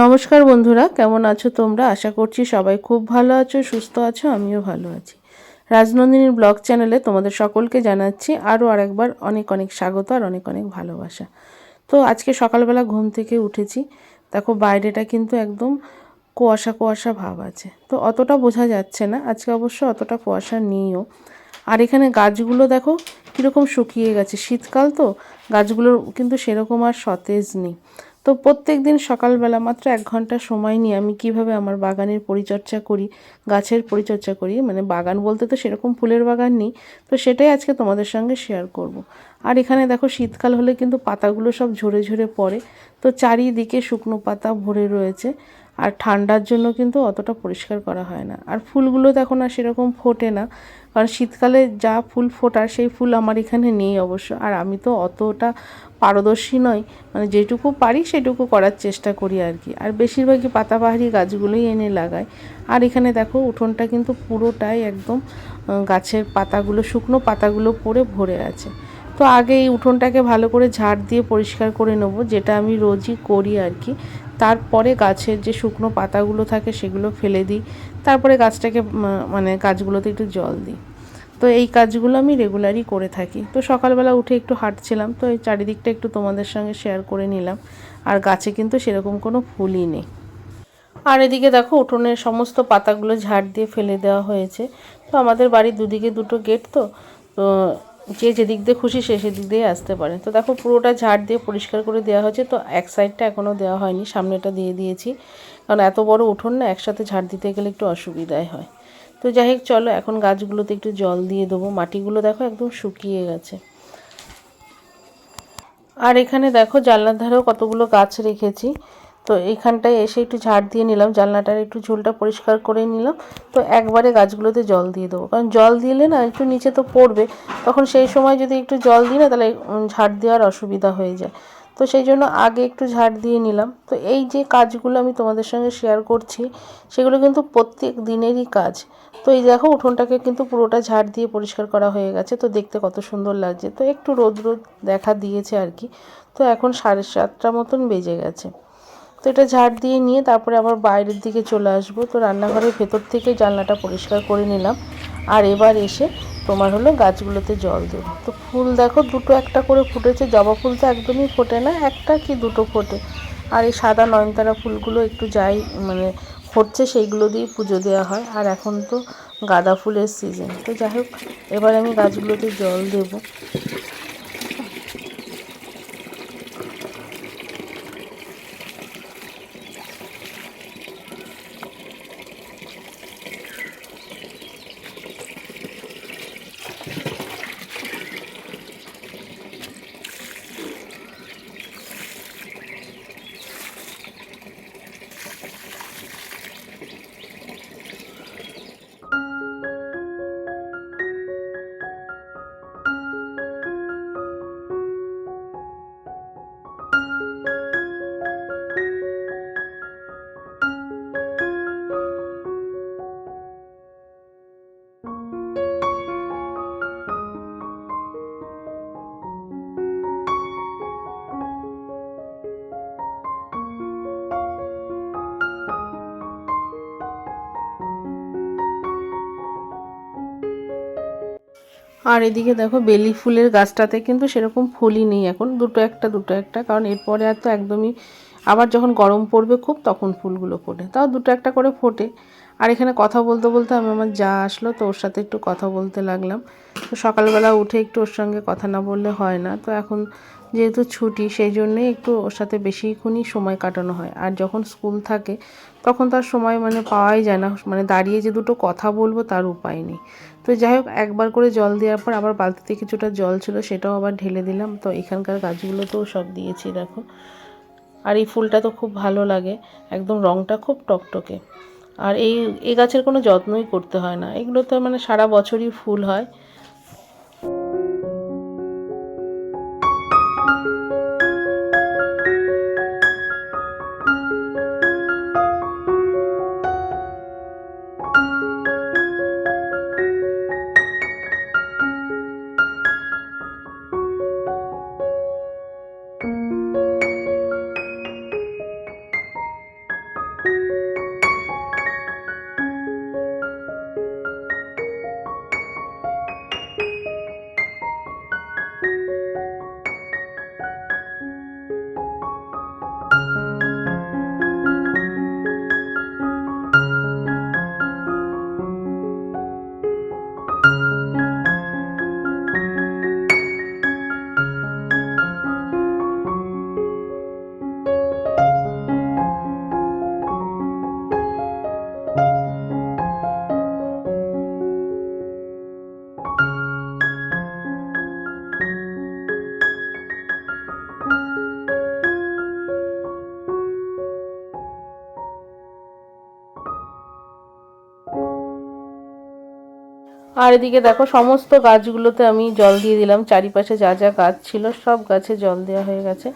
নমস্কার বন্ধুরা, কেমন আছো তোমরা? আশা করছি সবাই খুব ভালো আছো, সুস্থ আছো, আমিও ভালো আছি। রাজনন্দিনীর ব্লগ চ্যানেলে তোমাদের সকলকে জানাচ্ছি আরও আরেকবার অনেক অনেক স্বাগত আর অনেক অনেক ভালোবাসা। তো আজকে সকালবেলা ঘুম থেকে উঠেছি। দেখো বাইরেটা কিন্তু একদম কুয়াশা কুয়াশা ভাব আছে। তো অতটা বোঝা যাচ্ছে না, আজকে অবশ্য অতটা কুয়াশা নেইও। আর এখানে গাছগুলো দেখো কীরকম শুকিয়ে গেছে। শীতকাল তো, গাছগুলোর কিন্তু সেরকম আর সতেজ নেই। তো প্রত্যেক দিন সকালবেলা মাত্র এক ঘণ্টা সময় নিয়ে আমি কীভাবে আমার বাগানের পরিচর্যা করি, গাছের পরিচর্যা করি মানে বাগান বলতে তো সেরকম ফুলের বাগান নেই, তো সেটাই আজকে তোমাদের সঙ্গে শেয়ার করব। আর এখানে দেখো শীতকাল হলে কিন্তু পাতাগুলো সব ঝরে ঝরে পড়ে, তো চারিদিকে শুকনো পাতা ভরে রয়েছে আর ঠান্ডার জন্য কিন্তু অতটা পরিষ্কার করা হয় না। আর ফুলগুলো দেখো না সেরকম ফোটে না। কারণ শীতকালে যা ফুল ফোটার সেই ফুল আমার এখানে নেই অবশ্য। আর আমি তো অতটা পারদর্শী নই। মানে যেটুকু পারি সেটুকু করার চেষ্টা করি আর কি। আর বেশিরভাগই পাতাবাহারি গাছগুলোই এনে লাগাই। আর এখানে দেখো উঠোনটা কিন্তু পুরোটাই একদম গাছের পাতাগুলো, শুকনো পাতাগুলো পড়ে ভরে আছে। তো আগে এই উঠোনটাকে ভালো করে ঝাড় দিয়ে পরিষ্কার করে নেব, যেটা আমি রোজই করি আর কি। তারপরে গাছের যে শুকনো পাতাগুলো থাকে সেগুলো ফেলে দিই। তারপরে গাছটাকে মানে গাছগুলোতে একটু জল দিই। তো এই কাজগুলো আমি রেগুলারই করে থাকি। তো সকালবেলা উঠে একটু হাঁটছিলাম, তো এই চারিদিকটা একটু তোমাদের সঙ্গে শেয়ার করে নিলাম। আর গাছে কিন্তু সেরকম কোনো ফুলই নেই। আর এদিকে দেখো, উঠোনের সমস্ত পাতাগুলো ঝাড় দিয়ে ফেলে দেওয়া হয়েছে। তো আমাদের বাড়ির দুদিকে দুটো গেট তো তো যে যেদিক দিয়ে খুশি সে সেদিক দিয়ে আসতে পারে। তো দেখো পুরোটা ঝাড় দিয়ে পরিষ্কার করে দেওয়া হয়েছে। তো এক সাইডটা এখনও দেওয়া হয়নি, সামনেটা দিয়ে দিয়েছি। কারণ এত বড় উঠোন না, একসাথে ঝাড় দিতে গেলে একটু অসুবিধাই হয়। তো যাই হোক, চলো এখন গাছগুলোতে একটু জল দিয়ে দেবো। মাটিগুলো দেখো একদম শুকিয়ে গেছে। আর এখানে দেখো জানলার ধারেও কতগুলো গাছ রেখেছি। তো এইখানটায় এসে একটু ঝাড় দিয়ে নিলাম, জানলাটার একটু ঝোলটা পরিষ্কার করে নিলাম। তো একবারে গাছগুলোতে জল দিয়ে দেবো। কারণ জল দিলে না একটু নিচে তো পড়বে, তখন সেই সময় যদি একটু জল দিই না তাহলে ঝাড় দেওয়ার অসুবিধা হয়ে যায়। তো সেই জন্য আগে একটু ঝাড় দিয়ে নিলাম। তো এই যে কাজগুলো আমি তোমাদের সঙ্গে শেয়ার করছি, সেগুলো কিন্তু প্রত্যেক দিনেরই কাজ। তো এই দেখো উঠোনটাকে কিন্তু পুরোটা ঝাড় দিয়ে পরিষ্কার করা হয়ে গেছে। তো দেখতে কত সুন্দর লাগছে। তো একটু রোদ রোদ দেখা দিয়েছে আর কি। তো এখন সাড়ে সাতটা মতন বেজে গেছে। তো এটা ঝাড় দিয়ে নিয়ে তারপরে আবার বাইরের দিকে চলে আসব। তো রান্নাঘরের ভেতর থেকে জানলাটা পরিষ্কার করে নিলাম। আর এবার এসে তোমার হলো গাছগুলোতে জল দেবো। তো ফুল দেখো দুটো একটা করে ফুটেছে, জবা ফুল তো একদমই ফোটে না, একটা কি দুটো ফোটে। আর এই সাদা নয়নতারা ফুলগুলো একটু যাই মানে ফুটছে সেইগুলো দিয়ে পুজো দেওয়া হয়। আর এখন তো গাঁদা ফুলের সিজন তো যাই হোক, এবার আমি গাছগুলোতে জল দেবো। আর এদিকে দেখো বেলি ফুলের গাছটাতে কিন্তু সেরকম ফুলই নেই এখন। দুটো একটা দুটো একটা, কারণ এরপরে আর তো একদমই আবার যখন গরম পড়বে খুব তখন ফুলগুলো ফোটে। তাও দুটো একটা করে ফোটে। আর এখানে কথা বলতে বলতে আমি আমার যা আসলো তো ওর সাথে একটু কথা বলতে লাগলাম। তো সকালবেলা উঠে একটু ওর সঙ্গে কথা না বললে হয় না। তো এখন যেহেতু ছুটি, সেই জন্যেই একটু ওর সাথে বেশিক্ষণই সময় কাটানো হয়। আর যখন স্কুল থাকে, তখন তার সময় মানে পাওয়াই যায় না। মানে দাঁড়িয়ে যে দুটো কথা বলব তার উপায় নেই। তো যাই হোক, একবার করে জল দেওয়ার পর আবার বালতিতে কিছুটা জল ছিল, সেটাও আবার ঢেলে দিলাম। তো এখানকার গাছগুলো তো সব দিয়েছি, দেখো। আর এই ফুলটা তো খুব ভালো লাগে, একদম রঙটা খুব টকটকে। আর এই এই গাছের কোনো যত্নই করতে হয় না। এগুলো তো মানে সারা বছরই ফুল হয়। আর এদিকে দেখো, সমস্ত গাছগুলোতে আমি জল দিয়ে দিলাম। চারিপাশে যা যা গাছ ছিল সব গাছে জল দেওয়া হয়ে গেছে।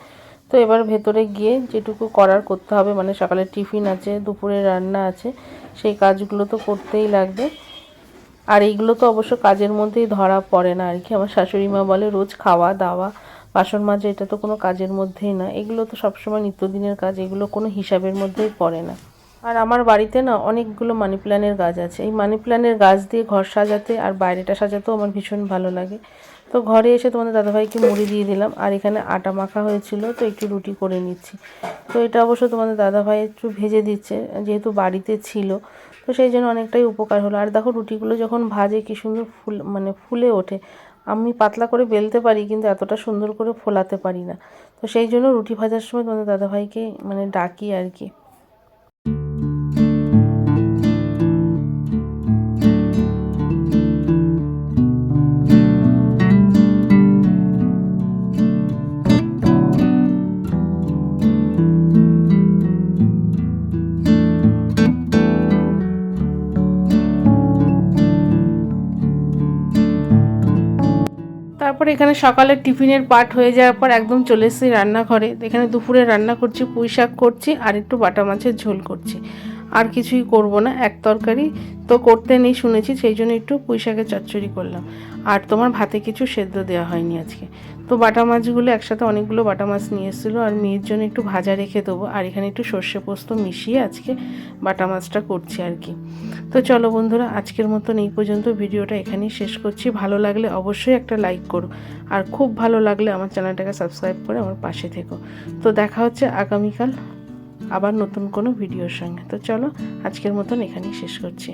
তো এবার ভেতরে গিয়ে যেটুকু করার করতে হবে মানে সকালে টিফিন আছে, দুপুরে রান্না আছে, সেই কাজগুলো তো করতেই লাগবে। আর এইগুলো তো অবশ্য কাজের মধ্যেই ধরা পড়ে না আর কি। আমার শাশুড়ি মা বলে, রোজ খাওয়া, দাওয়া, বাসন মাজা, এটা তো কোনো কাজের মধ্যেই না। এগুলো তো সবসময় নিত্যদিনের কাজ, এগুলো কোনো হিসাবের মধ্যেই পড়ে না। আর আমার বাড়িতে না অনেকগুলো মানি প্ল্যানের গাছ আছে। এই মানি প্ল্যানের গাছ দিয়ে ঘর সাজাতে আর বাইরেটা সাজাতেও আমার ভীষণ ভালো লাগে। তো ঘরে এসে তোমাদের দাদাভাইকে মুড়ি দিয়ে দিলাম আর এখানে আটা মাখা হয়েছিল, তো একটু রুটি করে নিচ্ছি। তো এটা অবশ্য তোমাদের দাদাভাই একটু ভেজে দিচ্ছে, যেহেতু বাড়িতে ছিল, তো সেই জন্য অনেকটাই উপকার হলো। আর দেখো রুটিগুলো যখন ভাজে কি সুন্দর ফুল মানে ফুলে ওঠে। আমি পাতলা করে বেলতে পারি, কিন্তু এতটা সুন্দর করে ফোলাতে পারি না। তো সেই জন্য রুটি ভাজার সময় তোমাদের দাদাভাইকে মানে ডাকি আর কি। তারপরে এখানে সকালের টিফিনের পাট হয়ে যাওয়ার পর একদম চলে এসেছি রান্নাঘরে। এখানে দুপুরে রান্না করছি পুঁই শাক করছি আর একটু বাটা মাছের ঝোল করছি। আর কিছুই করব না, এক তরকারি তো করতে নেই শুনেছি, সেই জন্য একটু পুঁই শাকের চচ্চড়ি করলাম। আর তোমার ভাতে কিছু সেদ্ধ দেওয়া হয়নি আজকে। তো বাটা মাছগুলো একসাথে অনেকগুলো বাটা মাছ নিয়ে এসেছিল, আর মেয়ের জন্য একটু ভাজা রেখে দেবো, আর এখানে একটু সর্ষে পোস্ত মিশিয়ে আজকে বাটা মাছটা করছি আর কি। তো চলো বন্ধুরা, আজকের মতন এই পর্যন্ত ভিডিওটা এখানেই শেষ করছি। ভালো লাগলে অবশ্যই একটা লাইক করো, আর খুব ভালো লাগলে আমার চ্যানেলটাকে সাবস্ক্রাইব করে আমার পাশে থেকো। তো দেখা হচ্ছে আগামীকাল। আবার নতুন কোনো ভিডিওর সঙ্গে। তো চলো আজকের মতন এখানেই শেষ করছি।